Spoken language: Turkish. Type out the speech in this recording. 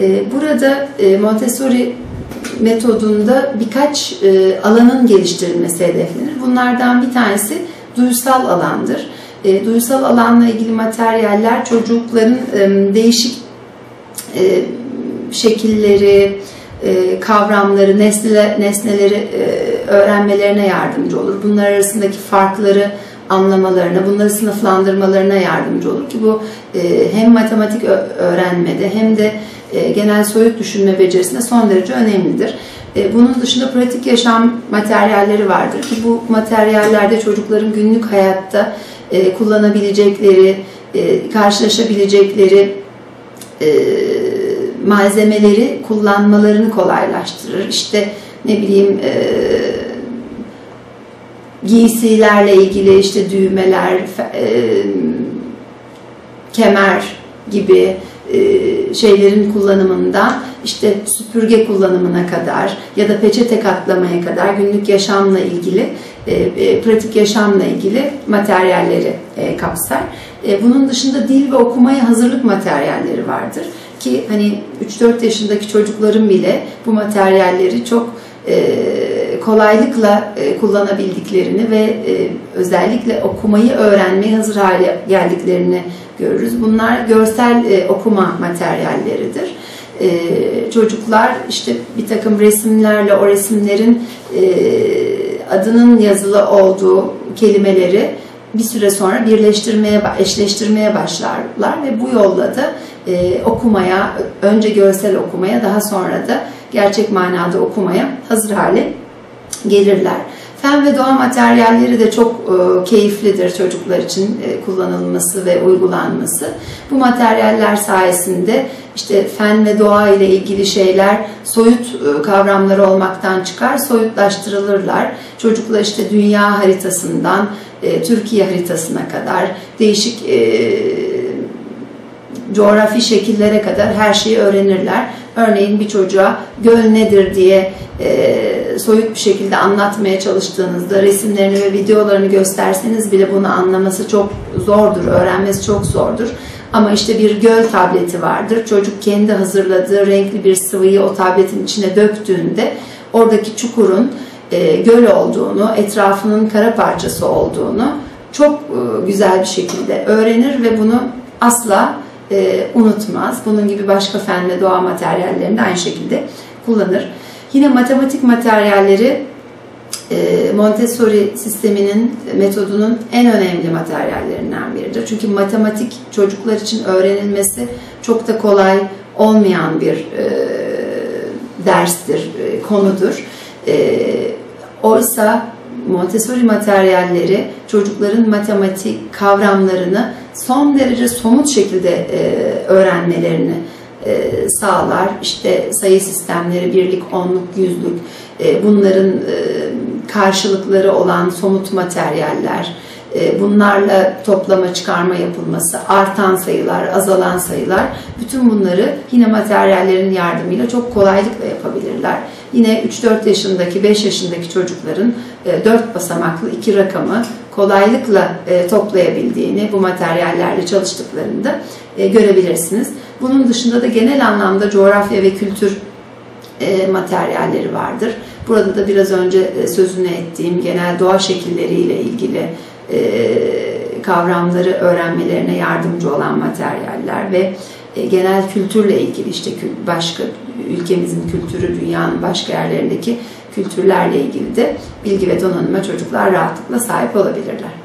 E, burada e, Montessori metodunda birkaç e, alanın geliştirilmesi hedeflenir. Bunlardan bir tanesi duysal alandır. E, duysal alanla ilgili materyaller çocukların değişik şekilleri, kavramları, nesneler, nesneleri öğrenmelerine yardımcı olur. Bunlar arasındaki farkları anlamalarına, bunları sınıflandırmalarına yardımcı olur ki bu e, hem matematik öğrenmede hem de e, genel soyut düşünme becerisinde son derece önemlidir. E, bunun dışında pratik yaşam materyalleri vardır ki bu materyallerde çocukların günlük hayatta e, kullanabilecekleri, e, karşılaşabilecekleri e, malzemeleri kullanmalarını kolaylaştırır. İşte ne bileyim e, giysilerle ilgili işte düğmeler, e, kemer gibi e, şeylerin kullanımında işte süpürge kullanımına kadar ya da peçete katlamaya kadar günlük yaşamla ilgili e, e, pratik yaşamla ilgili materyalleri kapsar. Bunun dışında dil ve okumaya hazırlık materyalleri vardır ki hani 3-4 yaşındaki çocukların bile bu materyalleri çok kolaylıkla kullanabildiklerini ve özellikle okumayı öğrenmeye hazır hale geldiklerini görürüz. Bunlar görsel e, okuma materyalleridir. E, çocuklar işte bir takım resimlerle o resimlerin e, adının yazılı olduğu kelimeleri bir süre sonra birleştirmeye, eşleştirmeye başlarlar ve bu yolla da e, okumaya, önce görsel okumaya daha sonra da gerçek manada okumaya hazır hale gelirler. Fen ve doğa materyalleri de çok e, keyiflidir çocuklar için e, kullanılması ve uygulanması. Bu materyaller sayesinde işte fen ve doğa ile ilgili şeyler soyut e, kavramları olmaktan çıkar, soyutlaştırılırlar. Çocuklar işte dünya haritasından e, Türkiye haritasına kadar değişik e, coğrafi şekillere kadar her şeyi öğrenirler. Örneğin bir çocuğa göl nedir diye e, soyut bir şekilde anlatmaya çalıştığınızda resimlerini ve videolarını gösterseniz bile bunu anlaması çok zordur, öğrenmesi çok zordur. Ama işte bir göl tableti vardır. Çocuk kendi hazırladığı renkli bir sıvıyı o tabletin içine döktüğünde oradaki çukurun e, göl olduğunu, etrafının kara parçası olduğunu çok e, güzel bir şekilde öğrenir ve bunu asla e, unutmaz. Bunun gibi başka fen ve doğa materyallerini aynı şekilde kullanır. Yine matematik materyalleri e, Montessori sisteminin, metodunun en önemli materyallerinden biridir. Çünkü matematik çocuklar için öğrenilmesi çok da kolay olmayan bir e, derstir, e, konudur. E, oysa Montessori materyalleri çocukların matematik kavramlarını son derece somut şekilde e, öğrenmelerini e, sağlar. İşte sayı sistemleri, birlik, onluk, yüzlük, e, bunların e, karşılıkları olan somut materyaller, bunlarla toplama çıkarma yapılması, artan sayılar, azalan sayılar, bütün bunları yine materyallerin yardımıyla çok kolaylıkla yapabilirler. Yine 3-4 yaşındaki, 5 yaşındaki çocukların 4 basamaklı iki rakamı kolaylıkla toplayabildiğini bu materyallerle çalıştıklarında görebilirsiniz. Bunun dışında da genel anlamda coğrafya ve kültür materyalleri vardır. Burada da biraz önce sözünü ettiğim genel doğa şekilleriyle ilgili e, kavramları öğrenmelerine yardımcı olan materyaller ve e, genel kültürle ilgili işte başka ülkemizin kültürü, dünyanın başka yerlerindeki kültürlerle ilgili de bilgi ve donanıma çocuklar rahatlıkla sahip olabilirler.